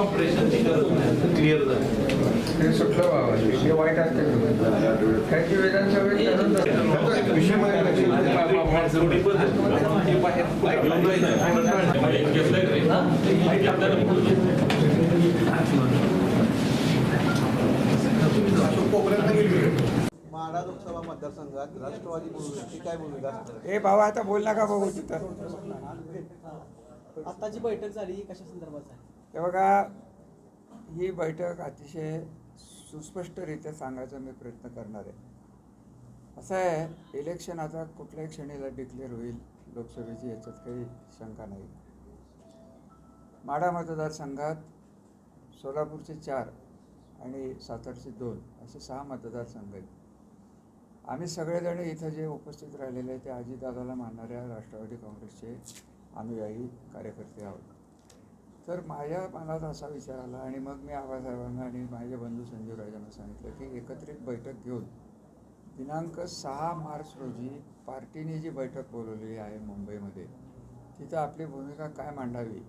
Clear झालं सुटलं बाबा ते वाईट असते माढा लोकसभा मतदारसंघात राष्ट्रवादी भूमिकेची काय भूमिका ए बाबा आता बोल नका बघू तिथं आता जी बैठक झाली ही कशा संदर्भात आहे हे बघा ही बैठक अतिशय सुस्पष्टरित्या सांगायचा मी प्रयत्न करणार आहे. असं आहे इलेक्शन आता कुठल्याही क्षणीला डिक्लेअर होईल लोकसभेची याच्यात काही शंका नाही. माढा मतदारसंघात सोलापूरचे चार आणि सातारचे दोन असे सहा मतदारसंघ आहेत. आम्ही सगळेजण इथं जे उपस्थित राहिलेले आहे ते अजितदादाला मानणाऱ्या राष्ट्रवादी काँग्रेसचे अनुयायी कार्यकर्ते आहोत. तर माझ्या मनात असा विचार आला आणि मग मी आबासाहेबांना आणि माझे बंधू संजीव राजांना सांगितलं की एकत्रित बैठक घेऊन दिनांक सहा मार्च रोजी पार्टीने जी बैठक बोलवलेली आहे मुंबईमध्ये तिथं आपली भूमिका काय मांडावी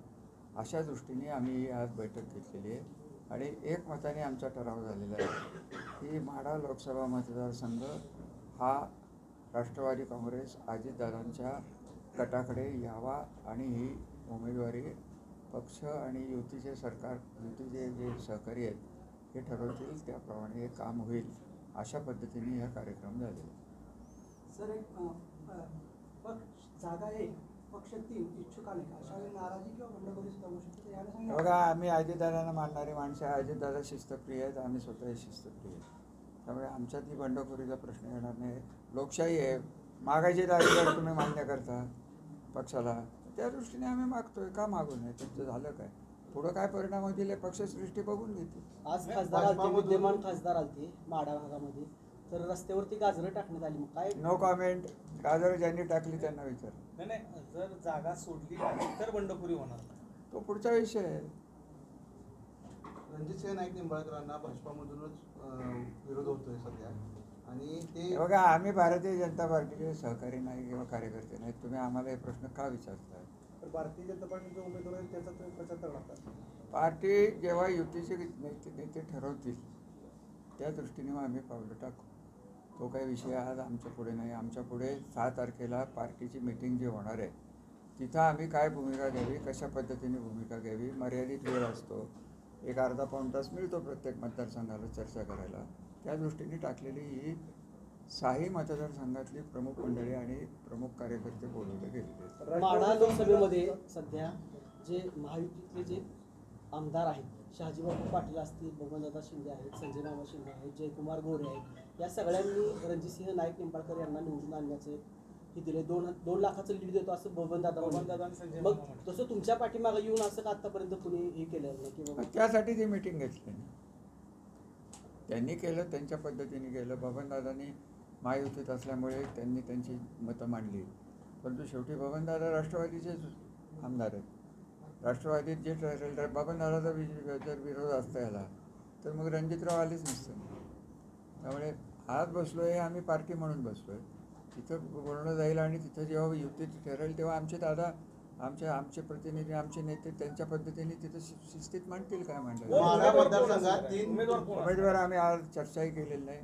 अशा दृष्टीने आम्ही ही आज बैठक घेतलेली आहे. आणि एकमताने आमचा ठराव झालेला आहे की माढा लोकसभा मतदारसंघ हा राष्ट्रवादी काँग्रेस अजितदादांच्या गटाकडे यावा आणि ही उमेदवारी पक्ष आणि युतीचे सरकार युतीचे जे सहकारी आहेत हे ठरवतील त्याप्रमाणे हे काम होईल अशा पद्धतीने हा कार्यक्रम झालेला आहे. सर एक पक्ष जागा एक पक्ष तीन इच्छुक अनेक अशा वेळी नाराजी किंवा बंडखोरी सुद्धा होऊ शकते तर याला सांगा. बघा आम्ही अजितदादांना मानणारी माणसं आहे अजितदादा शिस्तप्रिय आहेत. आम्ही स्वतः शिस्तप्रिय आहेत. त्यामुळे आमच्यात ही बंडखोरीचा प्रश्न येणार नाही. लोकशाही आहे. मागायचे अधिकार तुम्ही मान्य करता पक्षाला. त्या दृष्टीने आम्ही मागतोय. का मागू नये? त्यांचं झालं काय? पुढं काय परिणाम होतील हे पक्षसृष्टी बघून घेतील. आज खासदार आलते विद्यमान खासदार आलते माडा भागामध्ये. तर रस्त्यावरती गाजरं टाकण्यात आली. मग काय? नो कॉमेंट गाजर ज्यांनी टाकली त्यांना विचार. नाही नाही जर जागा सोडली नाही तर बंडखोरी होणार. तो पुढचा विषय आहे. रणजितसिंह नाईक निंबाळकरांना भाजपामधूनच अं, विरोध होतोय सध्या. आणि ते बघा आम्ही भारतीय जनता पार्टीचे सहकारी नाही किंवा कार्यकर्ते नाहीत. तुम्ही आम्हाला हे प्रश्न का विचारताय? तर भारतीय जनता पार्टीचे उमेदवार त्याचा तुम्ही प्रचार करणार पार्टी जेव्हा युतीचे नेते नेते ठरवतील त्या दृष्टीने मग आम्ही पावलं टाकू. तो काही विषय आज आमच्या पुढे नाही. आमच्या पुढे सहा तारखेला पार्टीची मिटिंग जी होणार आहे तिथं आम्ही काय भूमिका घ्यावी कशा पद्धतीने भूमिका घ्यावी मर्यादित वेळ असतो. एक अर्धा पाऊण तास मिळतो प्रत्येक मतदारसंघाला चर्चा करायला. त्या दृष्टीने टाकलेली ही साही मतदारसंघातली प्रमुख मंडळी आणि प्रमुख कार्यकर्ते बोलवले गेलेले माढा लोकसभेमध्ये सध्या जे महायुतीतले जे आमदार आहेत शहाजीबाबू पाटील असतील बबनदादा शिंदे आहेत संजय मामा शिंदे आहेत जयकुमार गोरे आहेत या सगळ्यांनी रणजितसिंह नाईक निंबाळकर यांना निवडून आणण्याचे हे दिले दोन दोन लाखाचं लीड देतो असं बबनदादा बबनदादा मग. तसं तुमच्या पाठीमागे येऊन असं का आतापर्यंत कुणी हे केलं नाही? त्यासाठी ती मिटिंग घेतली त्यांनी केलं त्यांच्या पद्धतीने केलं. बबनदादांनी महायुतीत असल्यामुळे त्यांनी त्यांची मतं मांडली. परंतु शेवटी बबनदादा राष्ट्रवादीचेच आमदार आहेत. राष्ट्रवादीत जे ठरेल तर बबनदादाचा वि- जर विरोध असता याला तर मग रणजितराव आलेच नसतं त्यामुळे आज बसलो आहे आम्ही पार्टी म्हणून बसलो आहे तिथं बोलणं जाईल आणि तिथं जेव्हा युतीत ठरेल तेव्हा आमचे दादा आमचे आमचे प्रतिनिधी आमचे नेते त्यांच्या पद्धतीने तिथं शि- शिस्तीत मांडतील काय मांडायचं उमेदवार आम्ही आज चर्चाही केलेली नाही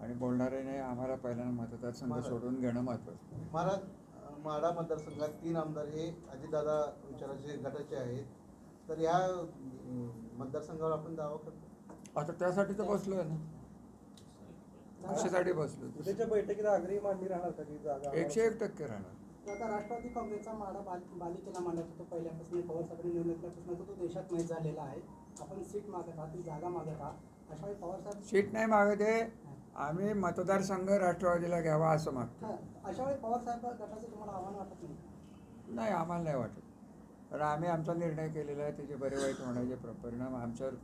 आणि बोलणारही नाही. आम्हाला पहिल्यांदा मतदारसंघ मला- सोडून घेणं महत्त्वाचं. महाराज अं, माढा मतदारसंघात तीन आमदार हे अजितदादा विचाराचे गटाचे आहेत. तर या मतदारसंघावर आपण दावा करतो. आता त्यासाठी तर बसलोय ना. कशासाठी बसलो उद्याच्या बैठकीत आग्रही मांडणी राहणार का? एकशे एक टक्के राहणार. आता राष्ट्रवादी काँग्रेसचा माडा बाल बालिकेला मांडत होतो पहिल्यापासून पवार साहेबांनी निवडून घेतल्यापासून तो देशात माहीत झालेला आहे. आपण सीट मागत आहात ती जागा मागत आहात. अशा वेळी पवार साहेब सीट नाही मागत आहे. आम्ही मतदारसंघ राष्ट्रवादीला घ्यावा असं मागतो. अशा वेळी पवार साहेब गटाचं तुम्हाला आव्हान वाटत नाही? नाही आम्हाला नाही वाटत. कारण आम्ही आमचा निर्णय केलेला आहे त्याचे बरे वाईट होण्याचे प्र- परिणाम आमच्यावर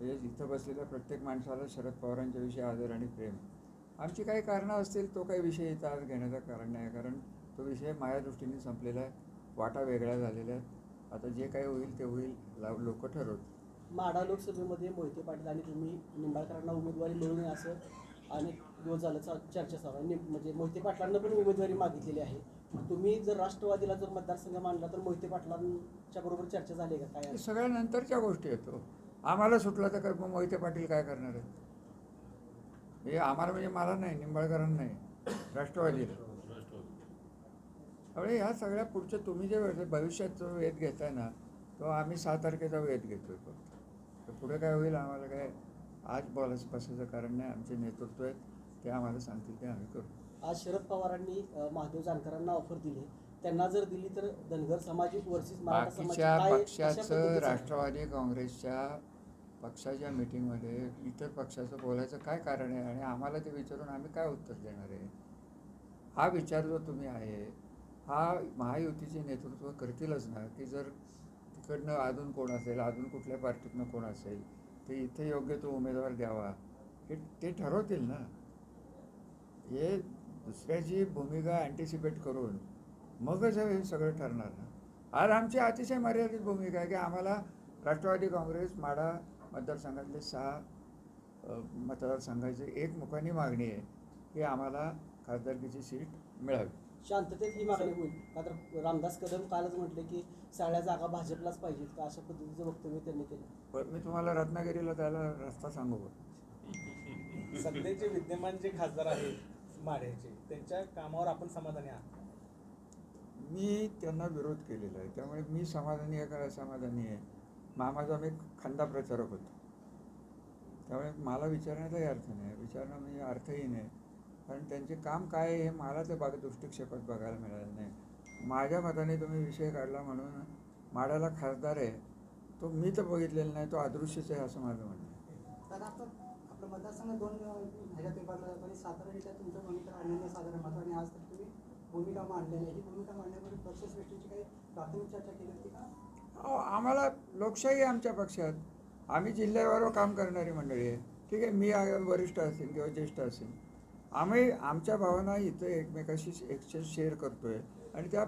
हे इथं बसलेल्या प्रत्येक माणसाला शरद पवारांच्या विषयी आदर आणि प्रेम. आमची काही कारणं असतील तो काही विषय इथं आज घेण्याचं कारण नाही कारण तो विषय माझ्या दृष्टीने संपलेला आहे. वाटा वेगळ्या झालेल्या आहेत. आता जे काही होईल ते होईल लोक ठरवतील. माढा लोकसभेमध्ये मोहिते पाटील आणि तुम्ही निंबाळकरांना उमेदवारी मिळू नये असं अनेक दिवस झालं चर्चा चालू आहे. म्हणजे मोहिते पाटलांना पण उमेदवारी मागितलेली आहे. तुम्ही जर राष्ट्रवादीला जर मतदारसंघ मांडला तर मोहिते पाटलांच्या बरोबर चर्चा झाली आहे का? काय हे सगळ्या नंतरच्या गोष्टी येतो आम्हाला सुटला तर मग मोहिते पाटील काय करणार आहेत? हे आम्हाला म्हणजे मला नाही निंबाळकरांना नाही. राष्ट्रवादीला. त्यामुळे ह्या सगळ्या पुढच्या तुम्ही जे वेळ- भविष्यात जो वेध घेताय ना तो आम्ही सहा तारखेचा वेध घेतोय फक्त. तर पुढे काय होईल आम्हाला काय आज बोलायचं बसायचं कारण नाही आमचे नेतृत्व आहेत ते आम्हाला सांगतील ते आम्ही करू. आज शरद पवारांनी महादेव जानकरांना ऑफर दिली. त्यांना जर दिली तर धनगर समाज वर्सेस बाकीच्या पक्षाचं? राष्ट्रवादी काँग्रेसच्या पक्षाच्या मीटिंगमध्ये इतर पक्षाचं बोलायचं काय कारण आहे? आणि आम्हाला ते विचारून आम्ही काय उत्तर देणार आहे? हा विचार जो तुम्ही आहे हा महायुतीचे नेतृत्व करतीलच ना. की जर तिकडनं अजून कोण असेल अजून कुठल्या पार्टीतनं कोण असेल ते इथे योग्य तो उमेदवार द्यावा. हे ते ठरवतील ना. हे दुसऱ्याची भूमिका अँटिसिपेट करून मगच हे सगळं ठरणार ना. आज आमची अतिशय मर्यादित भूमिका आहे की आम्हाला राष्ट्रवादी काँग्रेस माडा मतदारसंघातले सहा मतदारसंघाची एक मुखानी मागणी आहे की आम्हाला खासदारकीची सीट मिळावी. शांततेत ही मागणी होईल. का तर रामदास कदम कालच म्हटले की सगळ्या जागा भाजपलाच पाहिजेत का अशा पद्धतीचं वक्तव्य त्यांनी केलं. पण मी तुम्हाला रत्नागिरीला त्याला रस्ता सांगू का? सध्याचे विद्यमान जे खासदार आहेत माढ्याचे त्यांच्या कामावर आपण समाधानी आहात? मी त्यांना विरोध केलेला आहे. त्यामुळे मी समाधानी आहे का समाधानी आहे? मामाचा मी खंदा प्रचारक होतो. त्यामुळे मला विचारण्याचाही अर्थ नाही. विचारणं म्हणजे अर्थहीन आहे कारण त्यांचे काम काय आहे हे मला ते बघ दृष्टिक्षेपात बघायला मिळालं नाही. माझ्या मताने तुम्ही विषय काढला म्हणून माड्याला खासदार आहे. तो मी तर बघितलेला नाही तो अदृश्यच आहे असं माझं म्हणणं आहे. मतदारसंघ दोन ह्याच्यात विभागला जातो आणि भूमिका अनन्य साधारण आणि आज तर तुम्ही भूमिका मांडलेली आहे. ही भूमिका मांडण्यापूर्वी पक्षश्रेष्ठीची काही प्राथमिक चर्चा केली होती का? अहो, आम्हाला लोकशाही आहे आमच्या पक्षात. आम्ही जिल्ह्यावर काम करणारी मंडळी आहे. ठीक आहे मी वरिष्ठ असेल किंवा ज्येष्ठ असेल आम्ही आमच्या भावना इथं एकमेकाशी एक्सचेंज शेअर करतोय. आणि त्या